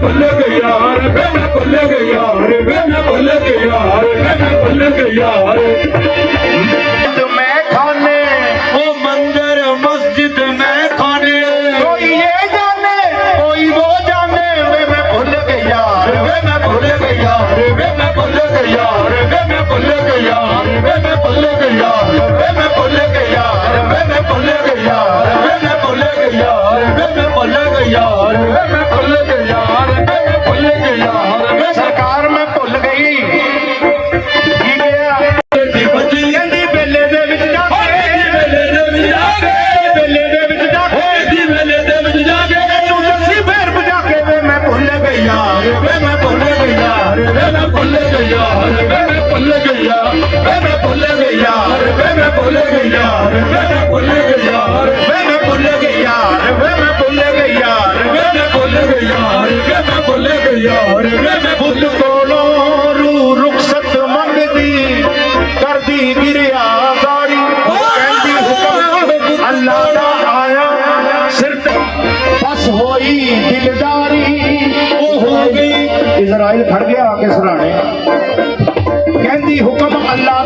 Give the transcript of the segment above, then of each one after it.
ਭੁੱਲ ਗਿਆ ਰੇ ਮੈਂ ਭੁੱਲ ਗਿਆ ਰੇ ਮੈਂ ਭੁੱਲ ਗਿਆ ਰੇ ਮੈਂ ਭੁੱਲ ਗਿਆ ਰੇ भूल यार वे मैं भूल यार वे मैं भूल यार वे मैं भूल यार वे मैं भूल यार वे मैं भूल यार वे मैं भूल यार वे मैं भूल कोलो रू रुखसत मंगदी कर दी गिरिया जारी कहंदी हुक्म अल्लाह दा आया सिर्फ़ बस होई दिलदारी ओ हो गई इजराइल खड़ गया आके सराणे আল্লাহ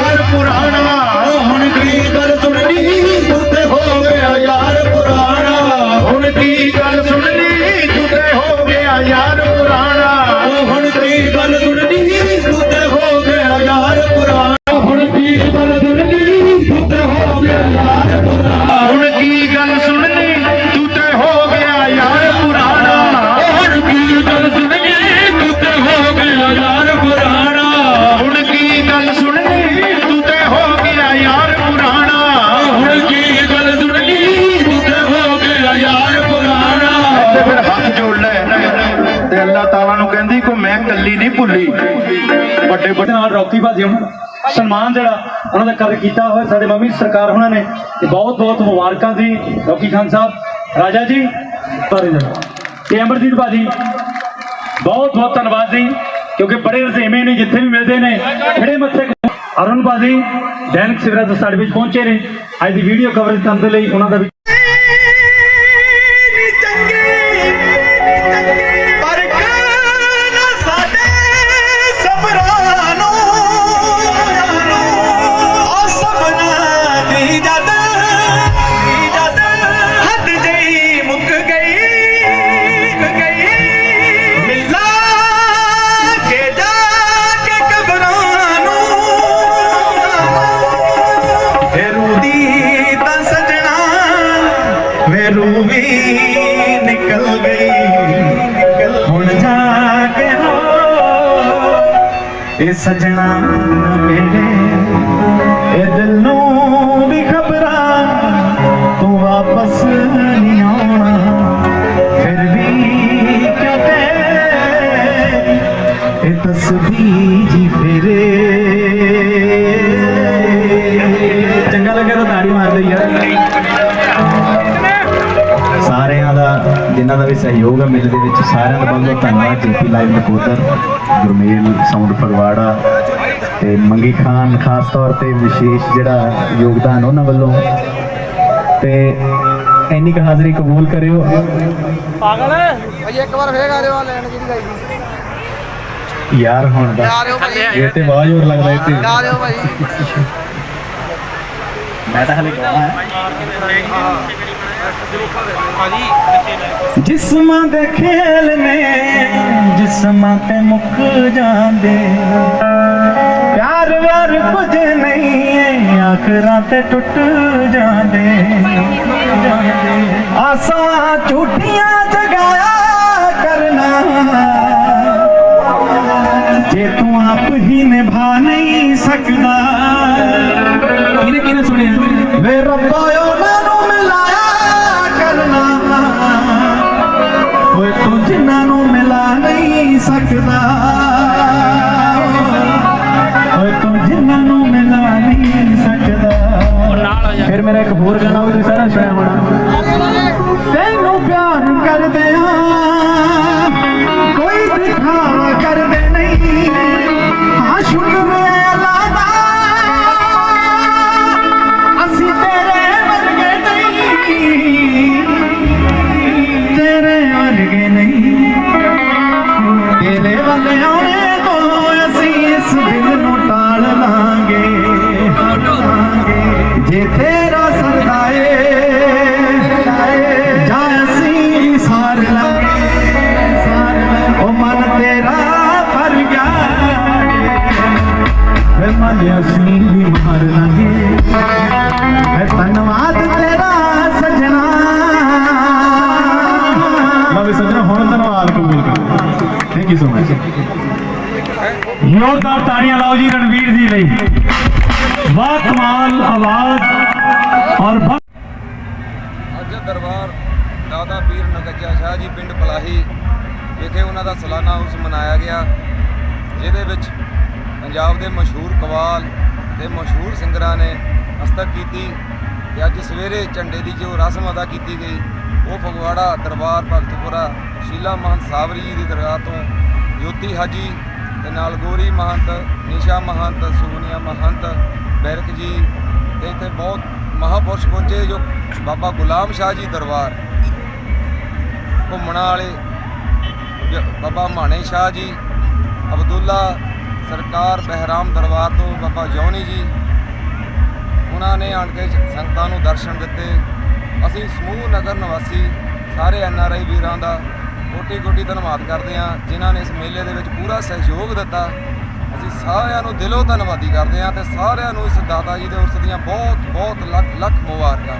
ਗਿਆ ਪੁਰਾਣਾ ਹੁਣ ਕੀ ਗੱਲ ਸੁਣਨੀ। ਨੂੰ ਕਹਿੰਦੀ ਕੋ ਮੈਂ ਕੱਲੀ ਨਹੀਂ ਭੁੱਲੀ। ਵੱਡੇ ਵੱਡੇ ਨਾਲ ਰੌਕੀ ਭਾਜੀ ਹੁਣ ਸਨਮਾਨ ਜਿਹੜਾ ਉਹਨਾਂ ਦਾ ਕਰ ਕੀਤਾ ਹੋਇਆ ਸਾਡੇ ਮੰਮੀ ਸਰਕਾਰ ਉਹਨਾਂ ਨੇ, ਤੇ ਬਹੁਤ ਬਹੁਤ ਮੁਬਾਰਕਾਂ ਜੀ, ਰੌਕੀ ਖਾਨ ਸਾਹਿਬ, ਰਾਜਾ ਜੀ ਸਾਰੇ ਜਣੇ ਤੇ ਅਮਰਜੀਤ ਭਾਜੀ, ਬਹੁਤ ਬਹੁਤ ਧੰਨਵਾਦ ਜੀ, ਕਿਉਂਕਿ ਬੜੇ ਰਜ਼ੇਵੇਂ ਨੇ, ਜਿੱਥੇ ਵੀ ਮਿਲਦੇ ਨੇ, ਖੜੇ ਮੱਥੇ ਅਰੁਣ ਭਾਜੀ, ਦੈਨਿਕ ਸਿਵਰਾ ਤੋਂ ਸਾਡੇ ਵਿੱਚ ਪਹੁੰਚੇ ਨੇ। ਅੱਜ ਦੀ ਵੀਡੀਓ ਕਵਰੇਜ ਕਰਨ ਦੇ ਲਈ ਉਹਨਾਂ ਦਾ ਇਹ ਸਜਣਾ ਮੇਰੇ, ਇਹ ਦਿਲ ਨੂੰ ਵੀ ਖਬਰਾਂ ਤੂੰ ਵਾਪਸ ਨਹੀਂ ਆਉਣਾ। ਫਿਰ ਵੀ ਕਿਉਂ ਤੇਰੀ ਇਹ ਤਸਬੀਹ ਜੀ ਫੇਰੇ। ਚੰਗਾ ਲੱਗਾ ਤਾਂ ਤਾੜੀ ਮਾਰ ਦਿਓ ਯਾਰ। ਸਾਰਿਆਂ ਦਾ, ਜਿਨ੍ਹਾਂ ਦਾ ਵੀ ਸਹਿਯੋਗ ਹੈ ਮੇਲੇ ਦੇ ਵਿੱਚ ਸਾਰਿਆਂ ਦਾ ਬਹੁਤ ਬਹੁਤ ਧੰਨਵਾਦ, GP live Nakodar Gurmel sound Phagwara ਤੇ ਮੰਗੀ ਖਾਨ ਖਾਸ ਤੌਰ ਤੇ ਵਿਸ਼ੇਸ਼ ਜਿਹੜਾ ਯੋਗਦਾਨ ਉਹਨਾਂ ਵੱਲੋਂ। ਤੇ ਇੰਨੀ ਕੁ ਹਾਜ਼ਰੀ ਕਬੂਲ ਕਰਿਓ। ਭਾਈ ਇੱਕ ਵਾਰ ਫੇਰ ਆ ਲੈਣ ਜਿਹੜੀ ਗਾਈ। ਦੀ ਯਾਰ ਹੁਣ ਦਾ ਇਹ ਤੇ ਬਾਅਦ ਹੋਰ ਲੱਗਦਾ ਇੱਥੇ। ਗਾ ਦਿਓ ਭਾਈ। ਮੈਂ ਤਾਂ ਹਲੇ ਗਾਣਾ ਹੈ ਜਿਸਮਾਂ ਦੇ ਖੇਲ ਨੇ ਜਿਸਮਾਂ ਤੇ ਮੁੱਕ ਜਾਂਦੇ। ਪਿਆਰ ਵਾਰ ਕੁਝ ਨਹੀਂ ਏ ਆਖਰਾਂ ਤੇ ਟੁੱਟ ਜਾਂਦੇ। ਆਸਾਂ ਝੂਠੀਆਂ ਜਗਾਇਆ ਕਰਨਾ। ਜੇ ਤੂੰ ਆਪ ਹੀ ਨਿਭਾ ਨਹੀਂ ਸਕਦਾ। ਕਿਹਨੇ ਕਿਹਨੇ ਸੁਣਿਆ? ਵੇ ਰੱਬਾ ਸਕਦਾ। ਓਏ ਤੂੰ ਜਿਨ੍ਹਾਂ ਨੂੰ ਮਿਲਾ ਨਹੀਂ ਸਕਦਾ। ਫਿਰ ਮੇਰਾ ਇੱਕ ਹੋਰ ਗਾਣਾ ਵੀ ਤੁਸੀਂ ਸਾਰਾ ਸੁਣਿਆ ਹੋਣਾ। ਤੇਰੇ ਵੱਲ ਆਉਣੇ ਤੋਂ ਅਸੀਂ ਇਸ ਦਿਲ ਨੂੰ ਟਾਲ ਲਾਂਗੇ। ਜੇ ਤੇਰਾ ਸਰਦਾਏ ਜਾ ਅਸੀਂ ਸਾਰ ਲਾਂਗੇ। ਉਹ ਮਨ ਤੇਰਾ ਭਰ ਗਿਆ। ਵੇ ਮਨ ਅਸੀਂ ਵੀ ਮਾਰ ਕਰ ਜ਼ੋਰਦਾਰ ਤਾੜੀਆਂ ਲਾਓ ਜੀ ਰਣਵੀਰ ਜੀ ਲਈ। ਵਾਹ ਕਮਾਲ, ਆਵਾਜ਼ ਔਰ ਅੱਜ ਦਰਬਾਰ ਦਾਦਾ ਪੀਰ ਨਗੱਜਾ ਸ਼ਾਹ ਜੀ ਪਿੰਡ ਪਲਾਹੀ ਵਿਖੇ ਉਹਨਾਂ ਦਾ ਸਾਲਾਨਾ ਉਰਸ ਮਨਾਇਆ ਗਿਆ, ਜਿਹਦੇ ਵਿੱਚ ਪੰਜਾਬ ਦੇ ਮਸ਼ਹੂਰ ਕਵਾਲ ਤੇ ਮਸ਼ਹੂਰ ਸਿੰਗਰਾਂ ਨੇ ਹਸਤਕ ਕੀਤੀ ਤੇ ਅੱਜ ਸਵੇਰੇ ਝੰਡੇ ਦੀ ਜੋ ਰਸਮ ਅਦਾ ਕੀਤੀ ਗਈ, ਉਹ ਫਗਵਾੜਾ ਦਰਬਾਰ ਭਗਤਪੁਰਾ ਸ਼ੀਲਾ ਮਹੰਤ ਸਾਵਰੀ ਜੀ ਦੀ ਦਰਗਾਹ ਤੋਂ ਜੋਤੀ ਹਾਜੀ ਤੇ ਨਾਲ ਗੋਰੀ ਮਹੰਤ, ਨਿਸ਼ਾ ਮਹੰਤ, ਸੋਨੀਆ ਮਹੰਤ, ਬੈਰਕ ਜੀ ਤੇ ਇੱਥੇ ਬਹੁਤ ਮਹਾਪੁਰਸ਼ ਪਹੁੰਚੇ ਜੋ ਬਾਬਾ ਗੁਲਾਮ ਸ਼ਾਹ ਜੀ ਦਰਬਾਰ, ਘੁੰਮਣ ਵਾਲੇ ਬਾਬਾ ਮਾਣੇ ਸ਼ਾਹ ਜੀ, ਅਬਦੁੱਲਾ ਸਰਕਾਰ ਬਹਿਰਾਮ ਦਰਬਾਰ ਤੋਂ ਬਾਬਾ ਜੌਨੀ ਜੀ, ਉਹਨਾਂ ਨੇ ਆਣ ਕੇ ਸੰਗਤਾਂ ਨੂੰ ਦਰਸ਼ਨ ਦਿੱਤੇ। ਅਸੀਂ ਸਮੂਹ ਨਗਰ ਨਿਵਾਸੀ ਸਾਰੇ ਐਨ ਆਰ ਆਈ ਵੀਰਾਂ ਦਾ ਕੋਟੀ ਕੋਟੀ ਧੰਨਵਾਦ ਕਰਦੇ ਹਾਂ, ਜਿਨ੍ਹਾਂ ਨੇ ਇਸ ਮੇਲੇ ਦੇ ਵਿੱਚ ਪੂਰਾ ਸਹਿਯੋਗ ਦਿੱਤਾ। ਅਸੀਂ ਸਾਰਿਆਂ ਨੂੰ ਦਿਲੋਂ ਧੰਨਵਾਦੀ ਕਰਦੇ ਹਾਂ ਤੇ ਸਾਰਿਆਂ ਨੂੰ ਇਸ ਦਾਦਾ ਜੀ ਦੇ ਉਸ ਦੀਆਂ ਬਹੁਤ ਬਹੁਤ ਲੱਖ ਲੱਖ ਮੁਬਾਰਕਾਂ।